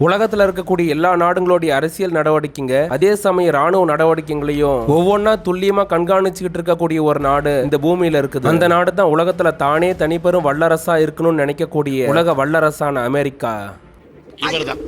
உலகத்துல இருக்கக்கூடிய எல்லா நாடுங்களுடைய அரசியல் நடவடிக்கைங்க அதே சமயம் ராணுவ நடவடிக்கைகளையும் ஒவ்வொன்றா துல்லியமா கண்காணிச்சுக்கிட்டு இருக்கக்கூடிய ஒரு நாடு இந்த பூமியில இருக்குது. அந்த நாடு தான் உலகத்துல தானே தனிப்பெரும் வல்லரசா இருக்கணும்னு நினைக்கக்கூடிய உலக வல்லரசான அமெரிக்கா. இவர்தான்.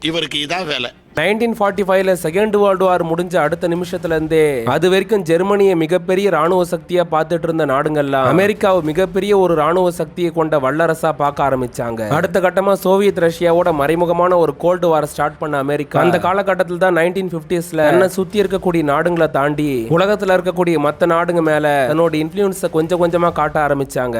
இவருக்கு இதான் வேலை. நைன்டீன் ஃபார்ட்டி ஃபைவ்ல செகண்ட் வேர்ல்டு வார் முடிஞ்ச அடுத்த நிமிஷத்துல இருந்தே அது வரைக்கும் ஜெர்மனியை மிகப்பெரிய ராணுவ சக்தியா பார்த்துட்டு இருந்த நாடுங்கள்லாம் அமெரிக்காவை மிகப்பெரிய ஒரு ராணுவ சக்தியை கொண்ட வல்லரசா பார்க்க ஆரம்பிச்சாங்க. அடுத்த கட்டமா சோவியத் ரஷ்யாவோட மறைமுகமான ஒரு கோல்டு வார் ஸ்டார்ட் பண்ண அமெரிக்கா. அந்த காலகட்டத்தில் தான் நைன்டீன் பிப்டிஸ்ல என்ன சுத்தி இருக்கக்கூடிய நாடுங்களை தாண்டி உலகத்துல இருக்கக்கூடிய மத்த நாடுங்க மேல தன்னோட இன்ஃபுளுன்ஸை கொஞ்சம் கொஞ்சமா காட்ட ஆரம்பிச்சாங்க.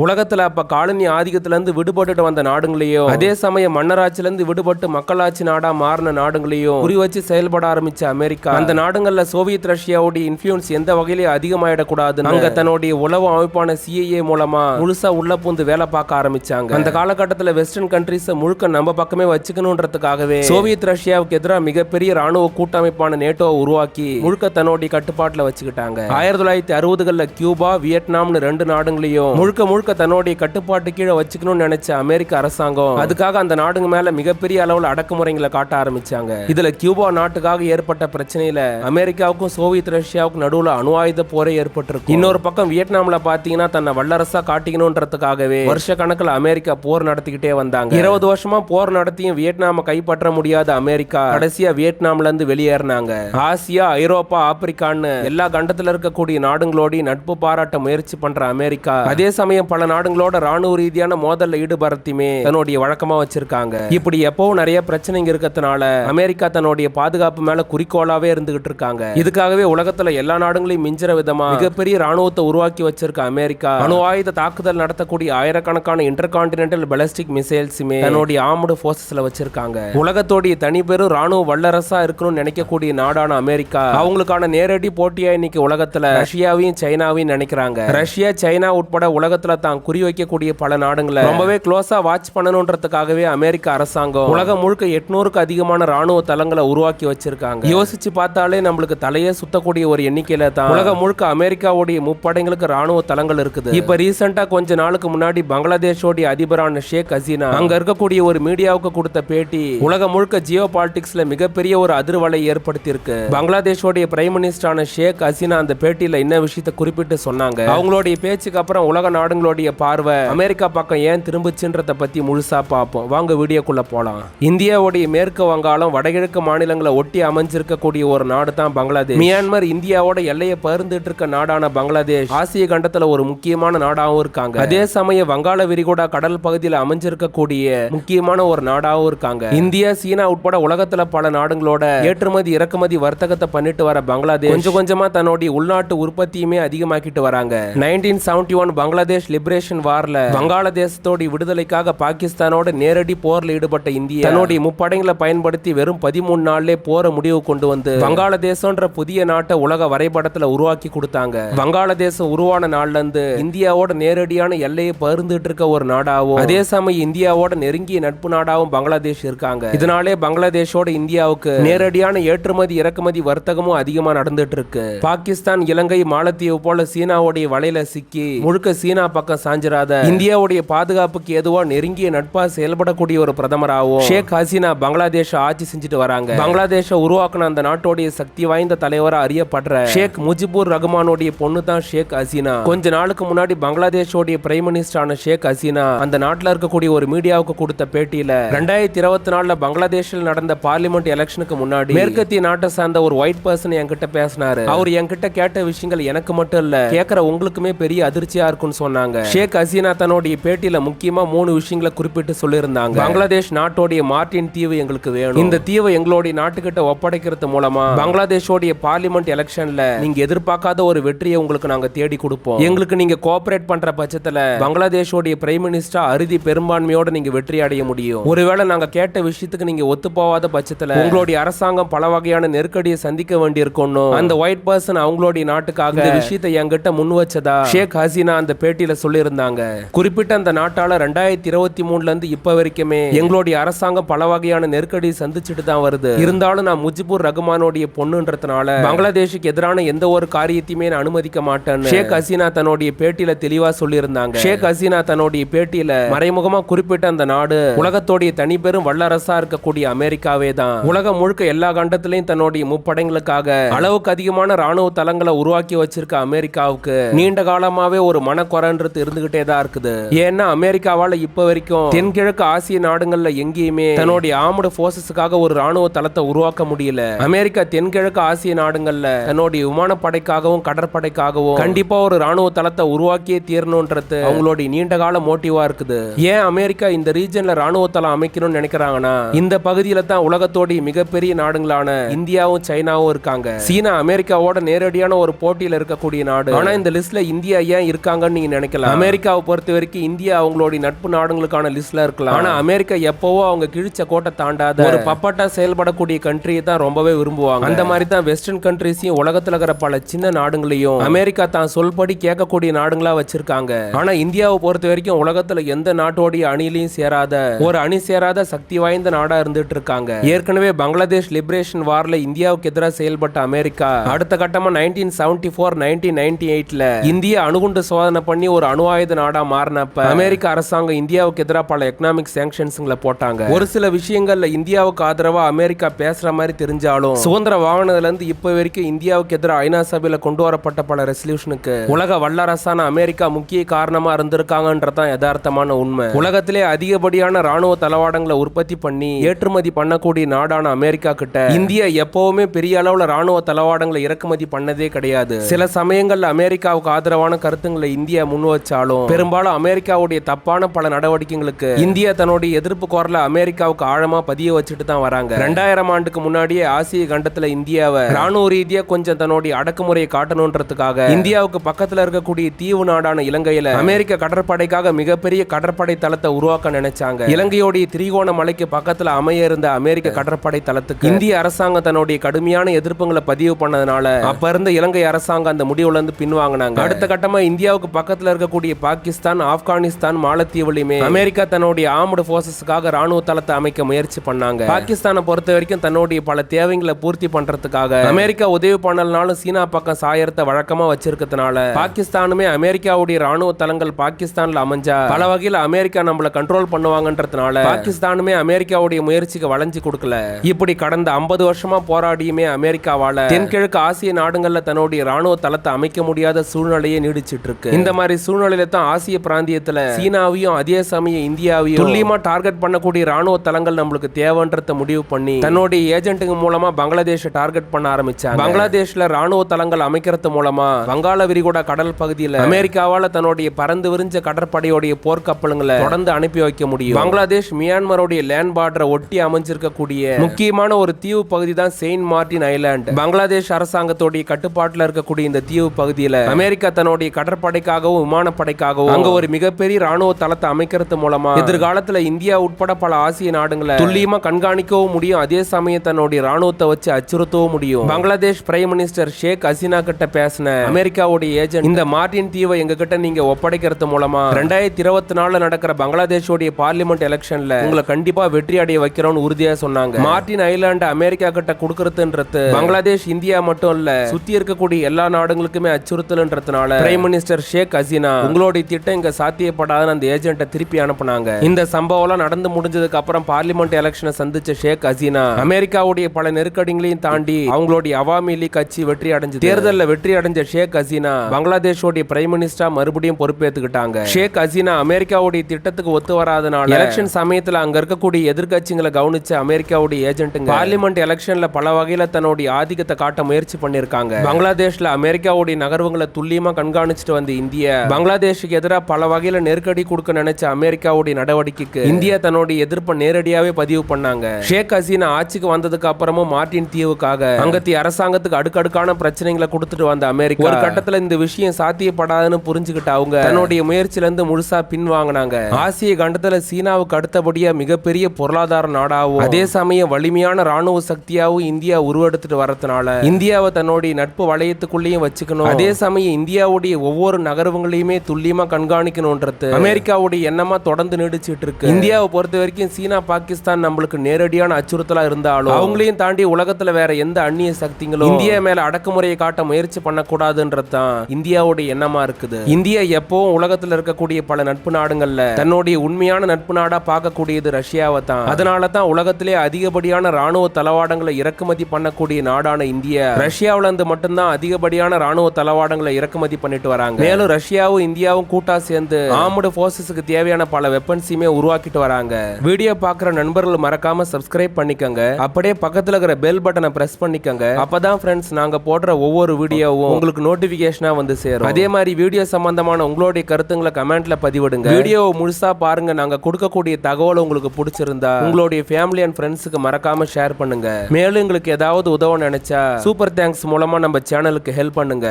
உலகத்துல அப்ப காலனி ஆதிக்கத்துல இருந்து விடுபட்டுட்டு வந்த நாடுங்களையும் அதே சமயம் மன்னராட்சியில இருந்து விடுபட்டு மக்களாட்சி நாடா மாறின நாடுகளையும் குறி வச்சு செயல்பட ஆரம்பிச்ச அமெரிக்கா அந்த நாடுகள்ல சோவியத் ரஷ்யாவுடைய இன்ஃபுளுன்ஸ் எந்த வகையிலயும் அதிகமாயிடக்கூடாது அங்க தன்னுடைய உளவு அமைப்பான சிஐஏ மூலமா முழுசா உள்ள பூந்து வேலை பார்க்க ஆரம்பிச்சாங்க. அந்த காலகட்டத்துல வெஸ்டர்ன் கண்ட்ரிஸ் முழுக்க நம்ம பக்கமே வச்சுக்கணுன்றதுக்காகவே சோவியத் ரஷ்யாவுக்கு எதிராக மிகப்பெரிய ராணுவ கூட்டமைப்பான நேட்டோவை உருவாக்கி முழுக்க தன்னுடைய கட்டுப்பாட்டுல வச்சுக்கிட்டாங்க. ஆயிரத்தி தொள்ளாயிரத்தி அறுபதுகள்ல கியூபா வியட்நாம்னு ரெண்டு நாடுகளையும் முழுக்க முழுக்க முழுக்க தன்னுடைய கட்டுப்பாட்டு கீழே வச்சுக்கணும்னு நினைச்ச அமெரிக்க அரசாங்கம் அதுக்காக அந்த நாடுங்க மேல மிகப்பெரிய அளவில் அடக்குமுறைகளை காட்ட ஆரம்பிச்சாங்க. இதுல கியூபா நாட்டுக்காக ஏற்பட்ட பிரச்சனையில அமெரிக்காவுக்கும் சோவியத் ரஷ்யாவுக்கும் நடுவுல அணு ஆயுத போரே ஏற்பட்டிருக்கு இன்னொரு பக்கம் வியட்நாம்ல பாத்தீங்கன்னா தன்னை வல்லரசா காட்டிக்கணும்ன்றதுக்காகவே வருஷ கணக்கில் அமெரிக்கா போர் நடத்திக்கிட்டே வந்தாங்க. இருபது வருஷமா போர் நடத்தியும் வியட்நாம கைப்பற்ற முடியாத அமெரிக்கா கடைசியா வியட்நாம்ல இருந்து வெளியேறினாங்க. ஆசியா ஐரோப்பா ஆப்பிரிக்கான்னு எல்லா கண்டத்துல இருக்கக்கூடிய நாடுகளோட நட்பு பாராட்ட முயற்சி பண்ற அமெரிக்கா அதே சமயம் பல நாடுகளோட ராணுவ ரீதியான மோதல்ல ஈடுபடுத்தியுமே தன்னுடைய வழக்கமா வச்சிருக்காங்க. இப்படி எப்பவும் நிறைய பிரச்சனைங்க இருக்கிறதுனால அமெரிக்கா தன்னுடைய பாதுகாப்பு மேல குறிக்கோளாவே இருந்துகிட்டு இருக்காங்க. இதுக்காகவே உலகத்துல எல்லா நாடுகளையும் மிஞ்சிற விதமா மிகப்பெரிய ராணுவத்தை உருவாக்கி வச்சிருக்க அமெரிக்கா அணு ஆயுத தாக்குதல் நடத்தக்கூடிய ஆயிரக்கணக்கான இன்டர் கான்டினென்டல் பெலஸ்டிக் மிசைல்ஸுமே தன்னுடைய ஆர்மடு போர்சஸ்ல வச்சிருக்காங்க. உலகத்தோடைய தனிப்பெரும் ராணுவ வல்லரசா இருக்கணும்னு நினைக்கக்கூடிய நாடான அமெரிக்கா அவங்களுக்கான நேரடி போட்டியா இன்னைக்கு உலகத்துல ரஷ்யாவையும் சைனாவையும் நினைக்கிறாங்க. ரஷ்யா சைனா உட்பட உலகத்துல தான் குறி வைக்கக்கூடிய பல நாடுகளை ரொம்பவே க்ளோஸா வாட்ச் பண்ணணுன்றதுக்காகவே அமெரிக்க அரசாங்கம் உலகம் முழுக்க எட்நூறுக்கு அதிகமான ராணுவ தளங்களை உருவாக்கி வச்சிருக்காங்க. யோசிச்சு பார்த்தாலே நம்மளுக்கு தலையே சுத்தக்கூடிய ஒரு எண்ணிக்கையில தான். உலகம் முழுக்க அமெரிக்காவுடைய முப்படைங்களுக்கு ராணுவ தளங்கள் இருக்குது. இப்ப ரீசெண்டா கொஞ்ச நாளுக்கு முன்னாடி பங்களாதேஷோடைய அதிபரான ஷேக் ஹசீனா அங்க இருக்கக்கூடிய ஒரு மீடியாவுக்கு கொடுத்த பேட்டி உலகம் முழுக்க ஜியோ பாலிடிக்ஸ்ல மிகப்பெரிய ஒரு அதிர்வலை ஏற்படுத்தி இருக்கு பங்களாதேஷோடைய பிரைம் மினிஸ்டரான ஷேக் ஹசீனா அந்த பேட்டியில என்ன விஷயத்தை குறிப்பிட்டு சொன்னாங்க? அவங்களுடைய பேச்சுக்கு அப்புறம் உலக நாடுகளுடைய பார்வை அமெரிக்கா பக்கம் ஏன் திரும்பிச்சுன்றத பத்தி முழுசா பார்ப்போம். வாங்க வீடியோக்குள்ள போலாம். இந்தியாவுடைய மேற்கு வங்காளம் வடகிழக்கு மாநிலங்களை ஒட்டி அமைஞ்சிருக்கக்கூடிய ஒரு நாடு தான் பங்களாதேஷ். மியான்மர் இந்தியாவோட எல்லையை பகிர்ந்துட்டு இருக்க நாடான பங்களாதேஷ். ஆசிய கண்டத்துல ஒரு முக்கியமான நாடாகவும் இருக்காங்க. அதே சமயம் வங்காள விரிகுடா கடல் பகுதியில் அமைஞ்சிருக்கக்கூடிய முக்கியமான ஒரு நாடாகவும் இருக்காங்க. இந்தியா சீனா உட்பட உலகத்துல பல நாடுகளோட ஏற்றுமதி இறக்குமதி வர்த்தகத்தை பண்ணிட்டு வர பங்களாதேஷ் கொஞ்சம் கொஞ்சமா தன்னுடைய உள்நாட்டு உற்பத்தியுமே அதிகமாக்கிட்டு வராங்க. Nineteen seventy one Bangladesh liberation வார்ல வங்காளதேசத்தோட விடுதலைக்காக பாகிஸ்தானோட நேரடி போர்ல ஈடுபட்ட இந்தியா தன்னுடைய முப்படைகளை பயன்படுத்தி வெறும் பதிமூணு நாள்லே போற முடிவு கொண்டு வந்து வங்காளதேசம்ன்ற புதிய நாட்டை உலக வரைபடத்துல உருவாக்கி கொடுத்தாங்க. வங்காளதேசம் உருவான நாள்ல இருந்து இந்தியாவோட நேரடியான எல்லையை பகிர்ந்துட்டு இருக்க ஒரு நாடாவும் அதே சமயம் இந்தியாவோட நெருங்கிய நட்பு நாடாவும் பங்களாதேஷ் இருக்காங்க. இதனாலே பங்களாதேஷோட இந்தியாவுக்கு நேரடியான ஏற்றுமதி இறக்குமதி வர்த்தகமும் அதிகமா நடந்துட்டு இருக்கு. பாகிஸ்தான் இலங்கை மாலத்தீவு போல சீனாவுடைய வலையில சிக்கி முழுக்க சீனா பக்கம் சாஞ்சிராத. இந்தியாவுடைய பாதுகாப்புக்கு எதுவா நெருங்கிய நட்பா செயல்படக்கூடிய ஒரு பிரதமராகவும் ஷேக் ஹசீனா பங்களாதேஷ ஆட்சி செஞ்சுட்டு வராங்க. பங்களாதேஷ உருவாக்குன அந்த நாட்டோடைய சக்தி வாய்ந்த தலைவரா அறியப்படுற ஷேக் முஜிபுர் ரகுமானோடைய பொண்ணு தான் ஷேக் ஹசீனா. கொஞ்ச நாளுக்கு முன்னாடி பங்களாதேஷோடைய பிரைம் மினிஸ்டரான ஷேக் ஹசீனா அந்த நாட்டுல இருக்கக்கூடிய ஒரு மீடியாவுக்கு கொடுத்த பேட்டியில ரெண்டாயிரத்தி இருபத்தி நாலுல பங்களாதேஷில் நடந்த பார்லிமெண்ட் எலெக்ஷனுக்கு முன்னாடி மேற்கத்திய நாட்டை சார்ந்த ஒரு ஒயிட் பர்சன் என்கிட்ட பேசினாரு. அவர் என்கிட்ட கேட்ட விஷயங்கள் எனக்கு மட்டும் இல்ல கேட்கிற உங்களுக்குமே பெரிய அதிர்ச்சியா இருக்கும்னு சொன்னாங்க. ஷேக் ஹசீனா தன்னுடைய பேட்டியில முக்கியமா மூணு விஷயங்களை குறிப்பிட்டு சொல்லியிருந்தாங்க. பங்களாதேஷ் நாட்டோடைய மார்டின் தீவு எங்களுக்கு வேணும். இந்த தீவை எங்களுடைய நாட்டுக்கிட்ட ஒப்படைக்கிறது மூலமா பங்களாதேஷோடைய பார்லிமெண்ட் எலெக்ஷன்ல நீங்க எதிர்பார்க்காத ஒரு வெற்றியை உங்களுக்கு நாங்க தேடி கொடுப்போம். எங்களுக்கு நீங்க கோஆபரேட் பண்ற பட்சத்துல பங்களாதேஷோடைய பிரைம் மினிஸ்டர் அறுதி பெரும்பான்மையோட நீங்க வெற்றி அடைய முடியும். ஒருவேளை நாங்க கேட்ட விஷயத்துக்கு நீங்க ஒத்து போகாத பட்சத்துல உங்களுடைய அரசாங்கம் பல வகையான நெருக்கடியை சந்திக்க வேண்டியிருக்கணும் அந்த ஒயிட் பர்சன் அவங்களுடைய நாட்டுக்காக விஷயத்தை என்கிட்ட முன் வச்சதா? ஷேக் ஹசீனா அந்த பேட்டியில சொல்லியிருந்தாங்க. குறிப்பிட்ட அந்த நாட்டால ரெண்டாயிரத்தி இருபத்தி மூணுல இருந்து இப்ப வரைக்குமே எங்களுடைய அரசாங்கம் பல வகையான நெருக்கடி சந்திச்சுட்டு தான் வருது. இருந்தாலும் நான் முஜிபுர் ரகுமானோடைய பொண்ணுன்றதுனால பங்களாதேஷுக்கு எதிரான எந்த ஒரு காரியத்தையுமே நான் அனுமதிக்க மாட்டேன்னு ஷேக் ஹசீனா தன்னுடைய பேட்டியில தெளிவா சொல்லியிருந்தாங்க. ஷேக் ஹசீனா தன்னுடைய பேட்டியில மறைமுகமா குறிப்பிட்ட அந்த நாடு உலகத்தோடைய தனிபெரும் வல்லரசா இருக்கக்கூடிய அமெரிக்காவே தான். உலகம் முழுக்க எல்லா கண்டத்திலையும் தன்னுடைய முப்படைங்களுக்காக அளவுக்கு அதிகமான ராணுவ தளங்களை உருவாக்கி வச்சிருக்க அமெரிக்காவுக்கு நீண்ட காலமாவே ஒரு மனக்குறன்றது இருந்துகிட்டே தான் இருக்குது. ஏன்னா அமெரிக்காவால இப்ப வரைக்கும் தென்கிழக்கு ஆசிய நாடுகள்ல எங்கேயுமே தன்னுடைய ஆர்மடு போர்சஸுக்காக ஒரு ராணுவ தளத்தை உருவாக்க முடியல. அமெரிக்கா தென்கிழக்கு ஆசிய நாடுகள்ல தன்னுடைய விமானப்படைக்காகவும் கடற்படைக்காகவும் கண்டிப்பா ஒரு ராணுவ தளத்தை உருவாக்கியே தீரணும்ன்றது அவங்களுடைய நீண்ட கால மோட்டிவா இருக்குது. ஏன் அமெரிக்கா இந்த ரீஜன்ல ராணுவ தளம் அமைக்கணும்னு நினைக்கிறாங்கன்னா இந்த பகுதியில தான் உலகத்தோடைய மிகப்பெரிய நாடுகளான இந்தியாவும் சைனாவும் இருக்காங்க. சீனா அமெரிக்காவோட நேரடியான ஒரு போட்டியில இருக்கக்கூடிய நாடு. ஆனா இந்த லிஸ்ட்ல இந்தியா ஏன் இருக்காங்கன்னு நீங்க நினைக்கலாம் அமெரிக்காவை பொறுத்த வரைக்கும் இந்தியா அவங்களுடைய நட்பு நாடுகளுக்கான லிஸ்ட்ல இருக்கலாம். ஆனா அமெரிக்கா எப்பவோ அவங்க கிழிச்ச கோட்டை தாண்டாத ஒரு பப்பட்டா செயல்படக்கூடிய கண்ட்ரியை தான் ரொம்பவே விரும்புவாங்க. அந்த மாதிரி தான் வெஸ்டர்ன் கண்ட்ரிஸையும் உலகத்துல இருக்கிற பல சின்ன நாடுகளையும் அமெரிக்கா தான் சொல்படி கேட்கக்கூடிய நாடுகளா வச்சிருக்காங்க. ஆனா இந்தியாவை பொறுத்த வரைக்கும் உலகத்துல எந்த நாட்டோடைய அணிலையும் சேராத ஒரு அணி சேராத சக்தி வாய்ந்த நாடா இருந்துட்டு இருக்காங்க. ஏற்கனவே பங்களாதேஷ் லிபரேஷன் வார்ல இந்தியாவுக்கு எதிராக செயல்பட்ட அமெரிக்கா அடுத்த கட்டமா nineteen seventy four nineteen ninety எயிட்ல இந்திய அணுகுண்டு சோதனை பண்ணி ஒரு அணு ஆயுத நாடா மாறினப்ப அமெரிக்க அரசாங்கம் இந்தியாவுக்கு எதிராக பல எக்கனாமிக் சாங்ஷன்ஸ்களை போட்டாங்க. ஒரு சில விஷயங்கள்ல இந்தியாவுக்கு ஆதரவா அமெரிக்கா பேசுற மாதிரி தெரிஞ்சாலும் சுதந்திர வாகனத்துல இருந்து இப்ப வரைக்கும் இந்தியாவுக்கு எதிராக ஐநா சபையில கொண்டு வரப்பட்ட பல ரெசல்யூஷனுக்கு உலக வல்லரசான அமெரிக்கா முக்கிய காரணமா இருந்திருக்காங்கன்றதான் யதார்த்தமான உண்மை. உலகத்திலே அதிகப்படியான ராணுவ தளவாடங்களை உற்பத்தி பண்ணி ஏற்றுமதி பண்ணக்கூடிய நாடான அமெரிக்கா கிட்ட இந்தியா எப்பவுமே பெரிய அளவுல ராணுவ தளவாடங்களை இறக்குமதி பண்ணதே கிடையாது. சில சமயங்கள்ல அமெரிக்காவுக்கு ஆதரவான கருத்துங்களை இந்தியா முன் வச்சாலும் பெரும்பாலும் அமெரிக்காவுடைய தப்பான பல நடவடிக்கைகளுக்கு இந்தியா தன்னுடைய எதிர்ப்பு குரலை அமெரிக்காவுக்கு ஆழமா பதிய வச்சுட்டு தான் வராங்க. ரெண்டாயிரம் ஆண்டுக்கு முன்னாடியே ஆசிய கண்டத்துல இந்தியாவை ராணுவ ரீதியா கொஞ்சம் தன்னுடைய அடக்குமுறையை காட்டணுன்றதுக்காக இந்தியாவுக்கு பக்கத்துல இருக்கக்கூடிய தீவு நாடான இலங்கையில அமெரிக்க கடற்படைக்காக மிகப்பெரிய கடற்படை தளத்தை உருவாக்க நினைச்சாங்க. இலங்கையோடைய திரிகோண மலைக்கு பக்கத்துல அமைய இருந்த அமெரிக்க கடற்படை தளத்துக்கு இந்திய அரசாங்கம் தன்னுடைய கடுமையான எதிர்ப்புகளை பதிவு பண்ணதுனால அப்ப இருந்த இலங்கை அரசாங்கம் அந்த முடிவுல இருந்து பின்வாங்கினாங்க. அடுத்த கட்டமா இந்தியாவுக்கு பக்கத்துல இருக்கக்கூடிய பாகிஸ்தான் ஆப்கானிஸ்தான் மாலத்தீவுலையுமே அமெரிக்கா தன்னுடைய ஆர்மடு போர்சஸ்க்காக ராணுவ தளத்தை அமைக்க முயற்சி பண்ணாங்க. பாகிஸ்தானை பொறுத்த வரைக்கும் தன்னுடைய பல தேவைகளை பூர்த்தி பண்றதுக்காக அமெரிக்கா உதவி பண்ணலனாலும் சீனா பக்கம் சாயறத வழக்கமா வச்சிருக்கிறதுனால பாகிஸ்தானுமே அமெரிக்காவுடைய ராணுவ தளங்கள் பாகிஸ்தான்ல அமைஞ்சா பல வகையில அமெரிக்கா நம்மளை கண்ட்ரோல் பண்ணுவாங்கன்றதுனால பாகிஸ்தானுமே அமெரிக்காவுடைய முயற்சிக்கு வளைஞ்சு கொடுக்கல. இப்படி கடந்த 50 வருஷமா போராடியுமே அமெரிக்காவால தென்கிழக்கு ஆசிய நாடுகள்ல தன்னுடைய ராணுவ தளத்தை அமைக்க முடியாத சூழ்நிலையே நீடிச்சிட்டு இருக்கு. இந்த மாதிரி சூழ்நிலை சூழ்நிலையில தான் ஆசிய பிராந்தியத்துல சீனாவையும் அதே சமயம் இந்தியாவையும் துல்லியமா டார்கெட் பண்ணக்கூடிய ராணுவ தளங்கள் நம்மளுக்கு தேவைன்றத முடிவு பண்ணி தன்னுடைய ஏஜென்ட்டுங்க மூலமா பங்களாதேஷ டார்கெட் பண்ண ஆரம்பிச்சாங்க. பங்களாதேஷ்ல ராணுவ தளங்கள் அமைக்கிறது மூலமா வங்காள விரிகுடா கடல் பகுதியில அமெரிக்காவால தன்னுடைய பறந்து விரிஞ்ச கடற்படையோடைய போர்க்கப்பலுங்களை தொடர்ந்து அனுப்பி வைக்க முடியும். பங்களாதேஷ் மியான்மருடைய லேண்ட் பார்டரை ஒட்டி அமைஞ்சிருக்கக்கூடிய முக்கியமான ஒரு தீவு பகுதி தான் செயின்ட் மார்டின் ஐலாண்ட். பங்களாதேஷ் அரசாங்கத்தோடைய கட்டுப்பாட்டில் இருக்கக்கூடிய இந்த தீவு பகுதியில் அமெரிக்கா தன்னுடைய கடற்படைக்காகவும் விமான விமானப்படைக்காகவும் அங்க ஒரு மிகப்பெரிய ராணுவ தளத்தை அமைக்கிறது மூலமா எதிர்காலத்துல இந்தியா உட்பட பல ஆசிய நாடுகளை துல்லியமா கண்காணிக்கவும் முடியும். அதே சமயம் தன்னுடைய ராணுவத்தை வச்சு அச்சுறுத்தவும் முடியும். பங்களாதேஷ் பிரைம் மினிஸ்டர் ஷேக் ஹசீனா கிட்ட பேசின அமெரிக்காவுடைய ஏஜென்ட் இந்த மார்டின் தீவை எங்க கிட்ட நீங்க ஒப்படைக்கிறது மூலமா ரெண்டாயிரத்தி இருபத்தி நாலுல நடக்கிற பங்களாதேஷோடைய பார்லிமெண்ட் எலெக்ஷன்ல உங்களை கண்டிப்பா வெற்றி அடைய வைக்கிறோம்னு உறுதியா சொன்னாங்க. மார்டின் ஐலாண்ட் அமெரிக்கா கிட்ட கொடுக்கறதுன்றது பங்களாதேஷ் இந்தியா மட்டும் இல்ல சுத்தி இருக்கக்கூடிய எல்லா நாடுகளுக்குமே அச்சுறுத்தல்ன்றதுனால பிரைம் மினிஸ்டர் ஷேக் ஹசீனா உங்களுடைய திட்டம் இங்க சாத்தியப்படாதுன்னு அந்த ஏஜென்ட்டை திருப்பி அனுப்புனாங்க. இந்த சம்பவம்லாம் நடந்து முடிஞ்சதுக்கு அப்புறம் பார்லிமெண்ட் எலெக்ஷனை சந்திச்ச ஷேக் ஹசீனா அமெரிக்காவுடைய பல நெருக்கடிகளையும் தாண்டி அவங்களுடைய அவாமி லீக் கட்சி வெற்றி அடைஞ்சு தேர்தலில் வெற்றி அடைஞ்ச ஷேக் ஹசீனா பங்களாதேஷோடைய பிரைம் மினிஸ்டரா மறுபடியும் பொறுப்பேற்றுக்கிட்டாங்க ஷேக் ஹசீனா அமெரிக்காவுடைய திட்டத்துக்கு ஒத்து வராதனால எலெக்ஷன் சமயத்துல அங்க இருக்கக்கூடிய எதிர்கட்சிகளை கவனிச்ச அமெரிக்காவுடைய ஏஜென்ட்டுங்க பார்லிமெண்ட் எலெக்ஷன்ல பல வகையில தன்னுடைய ஆதிக்கத்தை காட்ட முயற்சி பண்ணிருக்காங்க. பங்களாதேஷ்ல அமெரிக்காவுடைய நகர்வுகளை துல்லியமா கண்காணிச்சுட்டு வந்த இந்திய இந்தியா பங்களாதேஷுக்கு எதிராக பல வகையில் நெருக்கடி கொடுக்க நினைச்ச அமெரிக்காவுடைய நடவடிக்கைக்கு இந்தியா தன்னுடைய எதிர்ப்பை நேரடியாகவே பதிவு பண்ணாங்க. ஷேக் ஹசீனா ஆட்சிக்கு வந்ததுக்கு அப்புறமும் மார்டின் தீவுக்காக அங்கத்திய அரசாங்கத்துக்கு அடுக்கடுக்கான பிரச்சனைகளை கொடுத்துட்டு வந்த அமெரிக்கா. ஒரு கட்டத்தில் இந்த விஷயம் சாத்தியப்படாதுன்னு புரிஞ்சுக்கிட்ட அவங்க தன்னுடைய முயற்சியில இருந்து முழுசா பின்வாங்கினாங்க. ஆசிய கண்டத்துல சீனாவுக்கு அடுத்தபடியா மிகப்பெரிய பொருளாதார நாடாவும் அதே சமயம் வலிமையான ராணுவ சக்தியாவும் இந்தியா உருவெடுத்துட்டு வரதுனால இந்தியாவை தன்னுடைய நட்பு வளையத்துக்குள்ளேயும் வச்சுக்கணும். அதே சமயம் இந்தியாவுடைய ஒவ்வொரு நகர்வுகளையுமே எல்லாத்தையுமே துல்லியமாக கண்காணிக்கணுன்றது அமெரிக்காவுடைய எண்ணமாக தொடர்ந்து நீடிச்சிட்டு இருக்கு. இந்தியாவை பொறுத்த வரைக்கும் சீனா பாகிஸ்தான் நம்மளுக்கு நேரடியான அச்சுறுத்தலாக இருந்தாலும் அவங்களையும் தாண்டி உலகத்தில் வேற எந்த அந்நிய சக்திகளும் இந்தியா மேல அடக்குமுறையை காட்ட முயற்சி பண்ணக்கூடாதுன்றது தான் இந்தியாவுடைய எண்ணமா இருக்குது. இந்தியா எப்பவும் உலகத்தில் இருக்கக்கூடிய பல நட்பு நாடுகள்ல தன்னுடைய உண்மையான நட்பு நாடா பார்க்கக்கூடியது ரஷ்யாவை தான். அதனால தான் உலகத்திலே அதிகப்படியான ராணுவ தளவாடங்களை இறக்குமதி பண்ணக்கூடிய நாடான இந்தியா ரஷ்யாவுல இருந்து மட்டும்தான் அதிகப்படியான ராணுவ தளவாடங்களை இறக்குமதி பண்ணிட்டு வராங்க. மேலும் ரஷ்யாவும் இந்தியாவும் கூட்டா சேர்ந்து ஆர்முடு ஃபோர்ஸஸுக்கு தேவையான பல வெப்பன்ஸையுமே உருவாக்கிட்டு வராங்க. வீடியோ பார்க்குற நண்பர்கள் மறக்காம சப்ஸ்கிரைப் பண்ணிக்கோங்க. அப்படியே பக்கத்துல இருக்கிற பெல் பட்டனை பிரஸ் பண்ணிக்கோங்க. அப்பதான் ஃப்ரெண்ட்ஸ் நாங்க போடுற ஒவ்வொரு வீடியோவும் உங்களுக்கு நோட்டிபிகேஷனா வந்து சேரும். அதே மாதிரி வீடியோ சம்பந்தமான உங்களுடைய கருத்துங்களை கமெண்ட்ல பதிவிடுங்க. வீடியோவை முழுசா பாருங்க. நாங்க கொடுக்கக்கூடிய தகவல் உங்களுக்கு பிடிச்சிருந்தா உங்களுடைய ஃபேமிலி அண்ட் ஃப்ரெண்ட்ஸுக்கு மறக்காம ஷேர் பண்ணுங்க. மேலும் எங்களுக்கு ஏதாவது உதவ நினைச்சா சூப்பர் தேங்க்ஸ் மூலமா நம்ம சேனலுக்கு ஹெல்ப் பண்ணுங்க.